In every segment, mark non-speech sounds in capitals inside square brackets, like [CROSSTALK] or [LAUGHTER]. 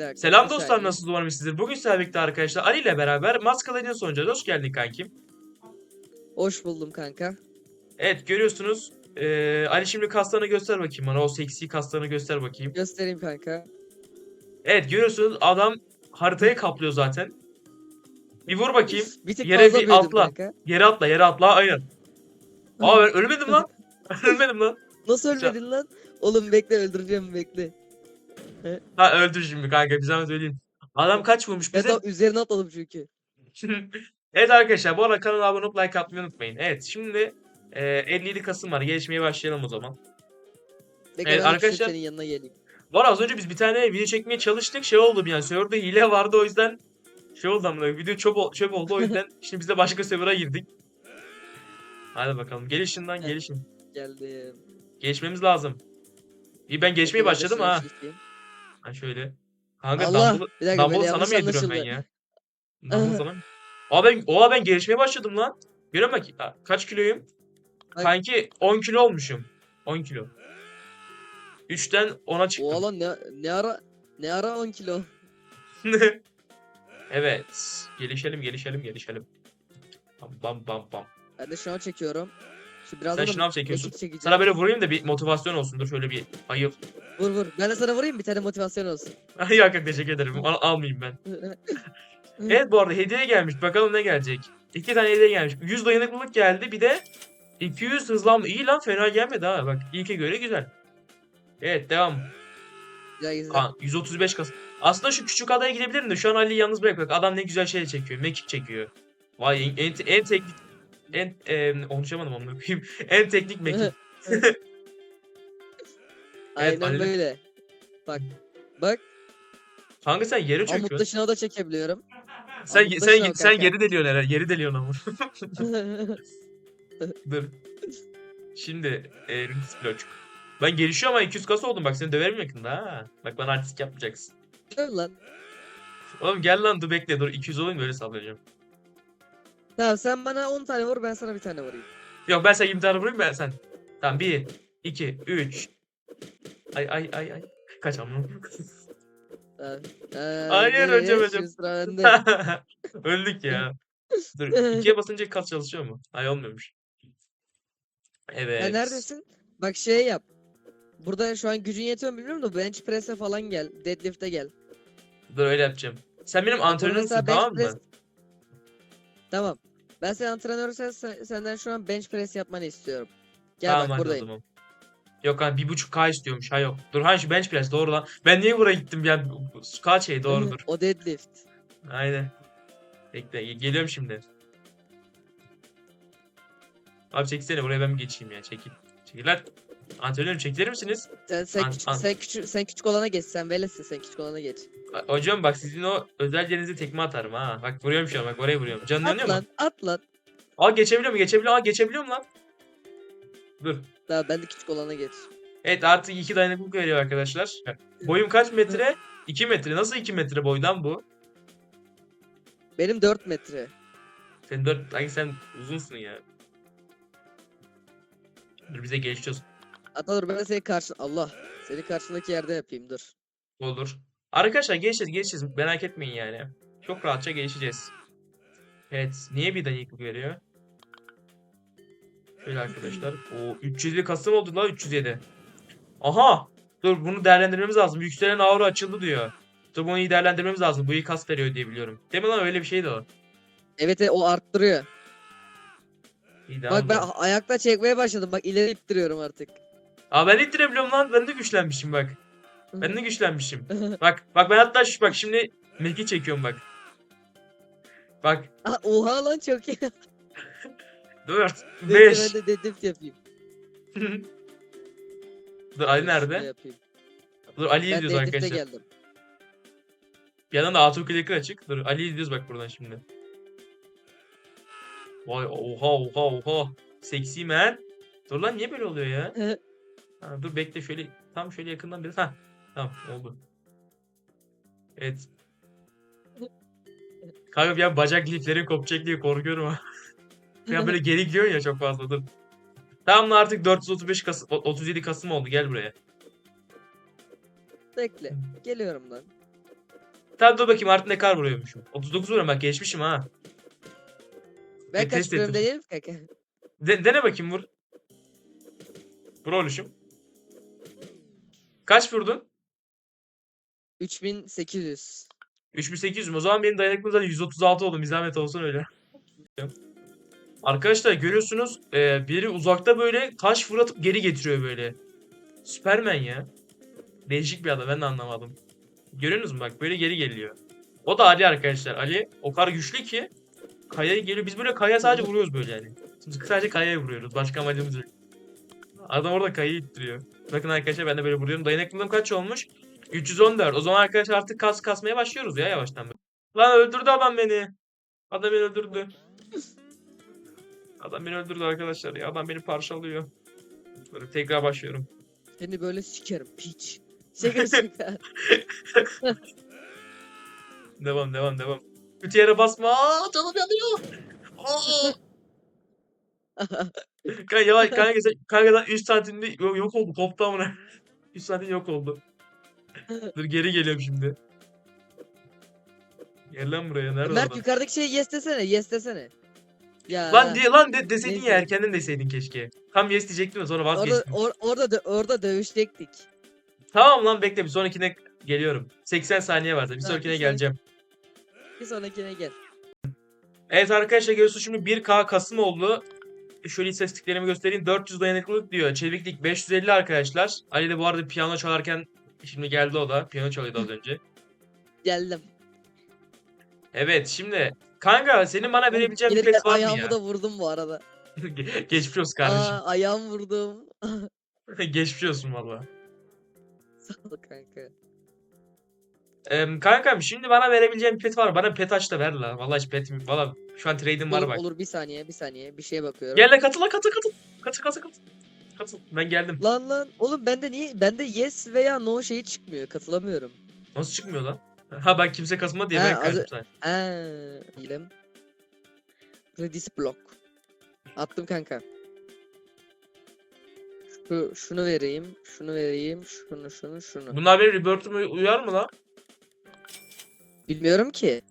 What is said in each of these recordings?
Dakika, Selam dostlar saniye. nasılsınız umarım sizdir. Bugün sizlerle birlikte arkadaşlar Ali ile beraber Maskal Legends oynayacağız. Hoş geldin kankim. Hoş buldum kanka. Evet görüyorsunuz. Ee, Ali şimdi kaslarını göster bakayım bana. O seksi kaslarını göster bakayım. Göstereyim kanka. Evet görüyorsunuz adam haritayı kaplıyor zaten. Bir vur bakayım. Bir tık Yere bir atla. kanka. Yere atla yere atla aynen. Aa ben ölmedim lan. [LAUGHS] ölmedim lan. Nasıl ölmedin lan? Oğlum bekle öldüreceğim bekle. Ha öldür şimdi kanka bir zahmet söyleyeyim. Adam kaç vurmuş bize? de üzerine atladım çünkü. [LAUGHS] evet arkadaşlar bu arada kanala abone olup like atmayı unutmayın. Evet şimdi e, 57 Kasım var. Gelişmeye başlayalım o zaman. Bekle Evet, arkadaşlar- senin yanına geleyim. Var az önce biz bir tane video çekmeye çalıştık. Şey oldu bir yani serverda hile vardı o yüzden şey oldu amına video çöp, çöp oldu o yüzden [LAUGHS] şimdi biz de başka server'a girdik. Hadi bakalım gelişin lan gelişin. Geldim. Geçmemiz lazım. İyi ben geçmeye başladım ha. çekeyim. Ha şöyle. Kanka Allah! dumbbell, Bir dakika böyle sana mı yediriyorum ben ya? Dumbbell sana mı? Aa ben, oha ben gelişmeye başladım lan. Görüyor musun? Kaç kiloyum? Ay. Kanki 10 kilo olmuşum. 10 kilo. 3'ten 10'a çıktım. Oha lan ne, ne ara ne ara 10 kilo. [LAUGHS] evet. Gelişelim, gelişelim, gelişelim. Bam bam bam bam. Ben de şınav çekiyorum. Şu biraz Sen şınav çekiyorsun. Sana böyle vurayım da bir motivasyon olsun. Dur şöyle bir ayıl. Vur vur. Ben de sana vurayım bir tane motivasyon olsun. Ay [LAUGHS] yok yok teşekkür ederim. Al, almayayım ben. [LAUGHS] Evet bu arada hediye gelmiş. Bakalım ne gelecek. İki tane hediye gelmiş. 100 dayanıklılık geldi. Bir de 200 hızlanma. İyi lan fena gelmedi ha. Bak ilke göre güzel. Evet devam. Güzel güzel. Kaan, 135 kas. Aslında şu küçük adaya gidebilirim de şu an Ali'yi yalnız bırak. Bak adam ne güzel şey çekiyor. Mekik çekiyor. Vay en, en, en teknik en e, konuşamadım onu koyayım. [LAUGHS] En teknik mekik. Aynen Ali- böyle. Bak. Bak. Kanka sen yere Amutla çöküyorsun. şınav da çekebiliyorum. Sen Amutla sen sen kanka. geri deliyorsun herhalde. Geri deliyorsun ama. [LAUGHS] Dur. Şimdi e, Bloçuk. Ben gelişiyorum ama 200 kasa oldum bak seni döverim yakında ha. Bak bana artistik yapmayacaksın. Dur lan. Oğlum gel lan dur bekle dur 200 olayım böyle sallayacağım. Tamam sen bana 10 tane vur ben sana bir tane vurayım. Yok ben sen 20 tane vurayım ben sen. Tamam 1, 2, 3. Ay ay ay ay. Kaç amına. [LAUGHS] Hayır, hocam, hocam. [LAUGHS] Öldük ya. Dur [LAUGHS] 2'ye basınca kas çalışıyor mu? Ay olmuyormuş. Evet. Ha, neredesin? Bak şey yap. Burada şu an gücün yetiyor mu bilmiyorum da bench press'e falan gel. Deadlift'e gel. Dur öyle yapacağım. Sen benim antrenörümsün tamam mı? press- Tamam. Ben senin antrenörsen sen- senden şu an bench press yapmanı istiyorum. Gel tamam bak buradayım. Yok hani bir buçuk K istiyormuş. Ha yok. Dur ha şu bench press doğru lan. Ben niye buraya gittim ya? Kaç şey doğrudur. o deadlift. Aynen. Bekle ge- geliyorum şimdi. Abi çeksene buraya ben bir geçeyim ya çekil. Çekil lan. Antrenörüm çekilir misiniz? Sen sen, An- küçük, an- sen küçük sen küçük olana geç. Sen velesin sen küçük olana geç. Hocam bak sizin o özel yerinize tekme atarım ha. Bak vuruyorum şu an bak oraya vuruyorum. Canın yanıyor At mu? lan at lan. Aa geçebiliyor mu? Geçebiliyor. Aa geçebiliyorum lan. Dur. Daha ben de küçük olana geç. Evet artık iki dayanıklılık veriyor arkadaşlar. Boyum kaç metre? 2 metre. Nasıl 2 metre boydan bu? Benim 4 metre. Sen 4 Ay sen uzunsun ya. Dur bize geçiyoruz. Ata dur ben senin karşın Allah. Senin karşındaki yerde yapayım dur. Olur. Arkadaşlar geçeceğiz geçeceğiz. Merak etmeyin yani. Çok rahatça gelişeceğiz. Evet. Niye bir dayanıklık veriyor? Şöyle arkadaşlar. O 307 Kasım oldu la 307. Aha. Dur bunu değerlendirmemiz lazım. Yükselen aura açıldı diyor. Dur bunu iyi değerlendirmemiz lazım. Bu iyi kas veriyor diye biliyorum. Değil mi lan öyle bir şeydi o. Evet o arttırıyor. İyi Bak ben ayakta çekmeye başladım. Bak ileri ittiriyorum artık. Aa ben ittirebiliyorum lan. Ben de güçlenmişim bak. Ben de güçlenmişim. [LAUGHS] Bak bak ben hatta şu bak şimdi meki çekiyorum bak. Bak Aa, Oha lan çok iyi. 4 Bekle 5 ben de deadlift yapayım. [LAUGHS] Dur Ali nerede? yapayım. Dur Ali'yi Ben izliyoruz deadlift'e arkadaşlar. geldim. Bir yandan da auto clicker açık. Dur Ali'yi izliyoruz bak buradan şimdi. Vay oha oha oha. Seksi man. Dur lan niye böyle oluyor ya? [LAUGHS] Ha, dur bekle şöyle tam şöyle yakından biraz. Ha tamam oldu. Evet. [LAUGHS] Kanka an bacak liflerin kopacak diye korkuyorum ha. Ya böyle geri gidiyorsun ya çok fazla dur. Tamam lan artık 435 Kasım, 37 Kasım oldu gel buraya. Bekle. Geliyorum lan. Tamam dur bakayım artık ne kadar vuruyormuşum. 39 vuruyorum bak geçmişim ha. Ben Bir kaç test bölümde ettim. değilim kanka. De- dene bakayım vur. Vur oluşum. Kaç vurdun? 3800. 3800 mü? O zaman benim dayanıklılığım zaten 136 oldu. Bir zahmet olsun öyle. [LAUGHS] Arkadaşlar görüyorsunuz e, biri uzakta böyle taş fırlatıp geri getiriyor böyle. Süpermen ya. Değişik bir adam ben de anlamadım. Görüyorsunuz mu bak böyle geri geliyor. O da Ali arkadaşlar. Ali o kadar güçlü ki kayaya geliyor. Biz böyle kayaya sadece vuruyoruz böyle yani. Biz sadece kayaya vuruyoruz. Başka amacımız yok. Adam orada kayayı ittiriyor. Bakın arkadaşlar ben de böyle vuruyorum. Dayanıklılığım kaç olmuş? 314. O zaman arkadaşlar artık kas kasmaya başlıyoruz ya yavaştan. Lan öldürdü adam beni. Adam beni öldürdü. Adam beni öldürdü arkadaşlar ya. Adam beni parçalıyor. Böyle tekrar başlıyorum. Seni böyle sikerim piç. Şaka [LAUGHS] şaka. Devam devam devam. Kötü yere basma. Aa, canım yanıyor. Aa! kanka yavaş kanka sen kankadan 3 santimde yok, yok oldu koptu amına. 3 santim yok oldu. Dur geri geliyorum şimdi. Gel lan buraya nerede Mert adam? yukarıdaki şeyi yes desene yes desene. Ya. Lan diye lan de, deseydin Neyse. ya erkenden deseydin keşke. Tam yes diyecektim de sonra Orada, vazgeçtim. or, orada, dö- orada dövüşecektik. Tamam lan bekle bir sonrakine geliyorum. 80 saniye var da bir Ha, sonrakine bir sonraki- geleceğim. Bir sonrakine gel. Evet arkadaşlar görüyorsunuz şimdi 1K Kasım oldu. Şöyle istatistiklerimi göstereyim. 400 dayanıklılık diyor. Çeviklik 550 arkadaşlar. Ali de bu arada piyano çalarken şimdi geldi o da. Piyano çalıyordu az önce. Geldim. Evet şimdi kanka senin bana verebileceğin bir pet var mı ayağımı ya? da vurdum bu arada. [LAUGHS] Geçmiş olsun kardeşim. Aa, ayağım vurdum. [LAUGHS] [LAUGHS] Geçmiş olsun valla. Sağ ol kanka. Ee, kankam şimdi bana verebileceğin pet var. Bana pet aç da ver la. Valla hiç pet Valla şu an trade'im var Olur, bak. olur bir saniye bir saniye bir şeye bakıyorum. Gel la katıl la katıl katıl. Katıl katıl katıl. Katıl. Ben geldim. Lan lan oğlum bende niye bende yes veya no şeyi çıkmıyor katılamıyorum. Nasıl çıkmıyor lan? Ha ben kimse katılmadı diye Ha, ben az- kaçtım sen. Eee. Redis block. Attım kanka. Şu, şunu vereyim, şunu vereyim, şunu şunu şunu. Bunlar benim rebirth'ıma uyar mı lan? Bilmiyorum ki.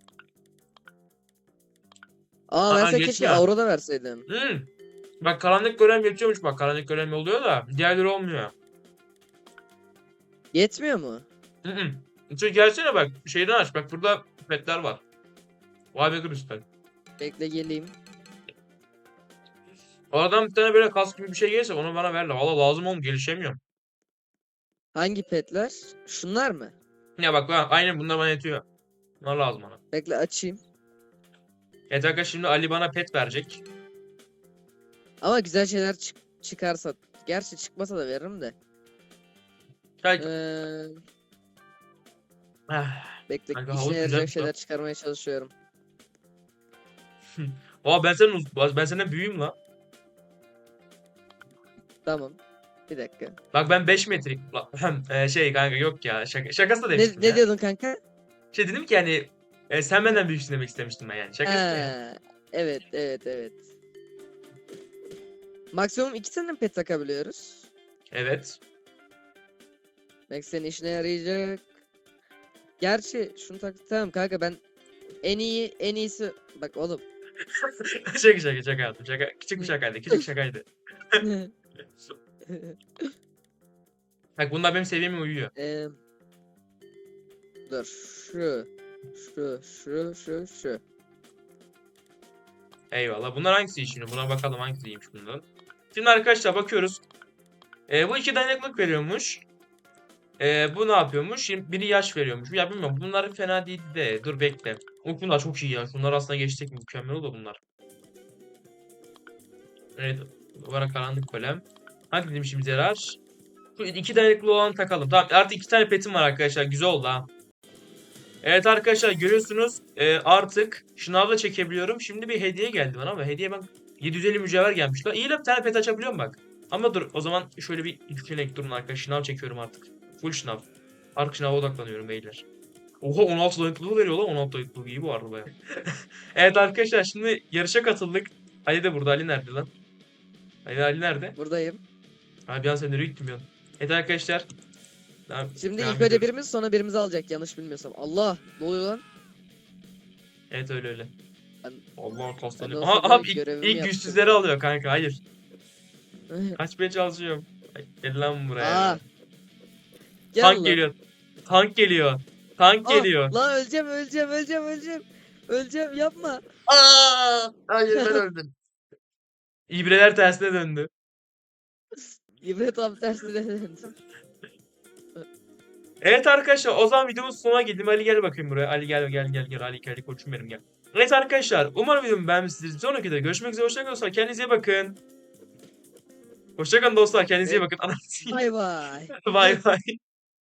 Aa Aa, verse keşke yetmiyor. Aura da verseydim. Hmm. Bak karanlık görev geçiyormuş bak. Karanlık görev oluyor da diğerleri olmuyor. Yetmiyor mu? Hı hı. Çünkü gelsene bak şeyden aç bak burada petler var. Vay be kristal. Bekle geleyim. Oradan bir tane böyle kask gibi bir şey gelirse onu bana ver la. Valla lazım oğlum gelişemiyorum. Hangi petler? Şunlar mı? Ya bak ha, aynen bunlar bana yetiyor. Bunlar lazım bana. Bekle açayım. Evet arkadaşlar şimdi Ali bana pet verecek. Ama güzel şeyler çık çıkarsa. Gerçi çıkmasa da veririm de. Gel. Ee. Bekle Kanka, işine yarayacak lan. şeyler çıkarmaya çalışıyorum. [LAUGHS] Aa ben senin uz- ben senden büyüğüm la. Tamam. Bir dakika. Bak ben 5 metrik. La, Eee, şey kanka yok ya. Şaka, şakası da Ne, demiştim ne ya. diyordun kanka? Şey dedim ki hani e, sen benden büyüksün demek istemiştim ben yani. Şakası da ya. Ha, evet evet evet. Maksimum iki tane mi pet takabiliyoruz? Evet. Belki senin işine yarayacak. Gerçi şunu tak tamam kanka ben en iyi en iyisi bak oğlum. [LAUGHS] şaka şaka şaka yaptım. Şaka, küçük bir şakaydı. Küçük şakaydı. [LAUGHS] Bak bunlar benim seviyeme uyuyor. Eee, dur şu şu şu şu şu. Eyvallah. Bunlar hangisi şimdi? Buna bakalım hangisiymiş bundan. Şimdi arkadaşlar bakıyoruz. Ee, bu iki dayanıklık veriyormuş. Ee, bu ne yapıyormuş? Şimdi biri yaş veriyormuş. Ya bilmiyorum. Bunlar fena değil de. Dur bekle. O bunlar çok iyi ya. Bunlar aslında geçtik mükemmel oldu bunlar. Evet. Duvara karanlık golem. Hangi bizim işimize yarar? Şu iki dayanıklı olan takalım. Tamam artık iki tane petim var arkadaşlar. Güzel oldu ha. Evet arkadaşlar görüyorsunuz e, artık şınavla çekebiliyorum. Şimdi bir hediye geldi bana ama hediye ben 750 mücevher gelmiş. lan. İyi lan bir tane pet açabiliyorum bak. Ama dur o zaman şöyle bir düşünerek durun arkadaşlar. Şınav çekiyorum artık. Full şınav. Artık şınava odaklanıyorum beyler. Oha 16 dayanıklılığı veriyor lan 16 dayanıklılığı iyi bu arada baya. [LAUGHS] evet arkadaşlar şimdi yarışa katıldık. Ali de burada. Ali nerede lan? Ali, Ali nerede? Buradayım. Abi bir an sen nereye gittin bir an? Evet arkadaşlar. Tamam, Şimdi devam ilk önce ediyoruz. birimiz sonra birimizi alacak yanlış bilmiyorsam. Allah ne oluyor lan? Evet öyle öyle. Ben- Allah Ben kaslanıyor. de Aha, olsam aha ilk, görevimi ilk yaptım. güçsüzleri alıyor kanka hayır. [LAUGHS] Kaçmaya çalışıyorum. Ay, Gel lan buraya. Aa. Gel Tank lan. geliyor. Tank geliyor. Tank Ah, geliyor. Lan öleceğim öleceğim öleceğim öleceğim. Öleceğim yapma. Aa! Hayır ben [LAUGHS] öldüm. İbreler tersine döndü. İbre tam tersine döndü. Evet arkadaşlar o zaman videomuz sonuna geldim. Ali gel bakayım buraya. Ali gel gel gel gel. Ali gel koçum benim gel. Evet arkadaşlar umarım videomu beğenmişsinizdir. Bir sonraki de görüşmek üzere. Hoşçakalın dostlar. Kendinize iyi bakın. Hoşçakalın dostlar. Kendinize iyi bakın. [LAUGHS] Bay bay. Bay bay.